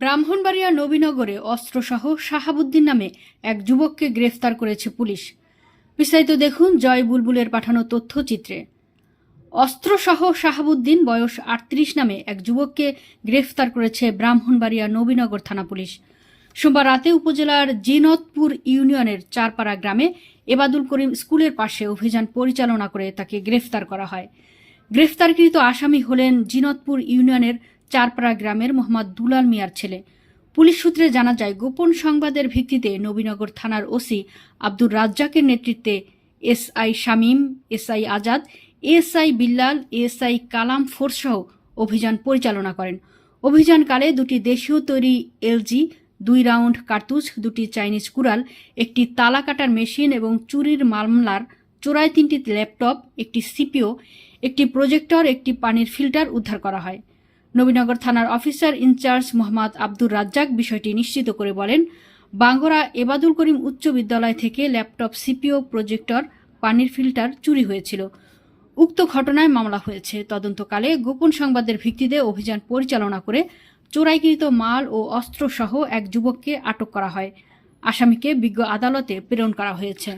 ব্রাহ্মণবাড়িয়া নবীনগরে অস্ত্রসহ শাহাবুদ্দিন নামে এক যুবককে গ্রেফতার করেছে পুলিশ। বিস্তারিত দেখুন জয় বুলবুলের পাঠানো তথ্যচিত্রে। অস্ত্রসহ শাহাবুদ্দিন বয়স আটত্রিশ নামে এক যুবককে গ্রেফতার করেছে ব্রাহ্মণবাড়িয়া নবীনগর থানা পুলিশ। সোমবার রাতে উপজেলার জিনতপুর ইউনিয়নের চারপাড়া গ্রামে এবাদুল করিম স্কুলের পাশে অভিযান পরিচালনা করে তাকে গ্রেফতার করা হয়। গ্রেফতারকৃত আসামি হলেন জিনতপুর ইউনিয়নের চারপাড়া গ্রামের মোহাম্মদ দুলাল মিয়ার ছেলে। পুলিশ সূত্রে জানা যায়, গোপন সংবাদের ভিত্তিতে নবীনগর থানার ওসি আব্দুর রাজ্জাকের নেতৃত্বে SI Shamim, SI Azad ASI Billal ASI Kalam ফোর্সসহ অভিযান পরিচালনা করেন। অভিযানকালে দুটি দেশীয় তৈরি এলজি, দুই রাউন্ড কার্তুজ, দুটি চাইনিজ কুড়াল, একটি তালা কাটার মেশিন এবং চুরির মামলার চোরায় তিনটি ল্যাপটপ, একটি সিপিও একটি প্রজেক্টর, একটি পানির ফিল্টার উদ্ধার করা হয়। নবীনগর থানার officer in charge Mohammad Abdur Razzaq বিষয়টি নিশ্চিত করে বলেন, বাঙ্গরা এবাদুল করিম উচ্চ বিদ্যালয় থেকে ল্যাপটপ সিপিও প্রজেক্টর পানির ফিল্টার চুরি হয়েছিল। উক্ত ঘটনায় মামলা হয়েছে। তদন্তকালে গোপন সংবাদের ভিত্তিতে অভিযান পরিচালনা করে চোরাইকৃত মাল ও অস্ত্রসহ এক যুবককে আটক করা হয়। আসামিকে বিজ্ঞ আদালতে প্রেরণ করা হয়েছে।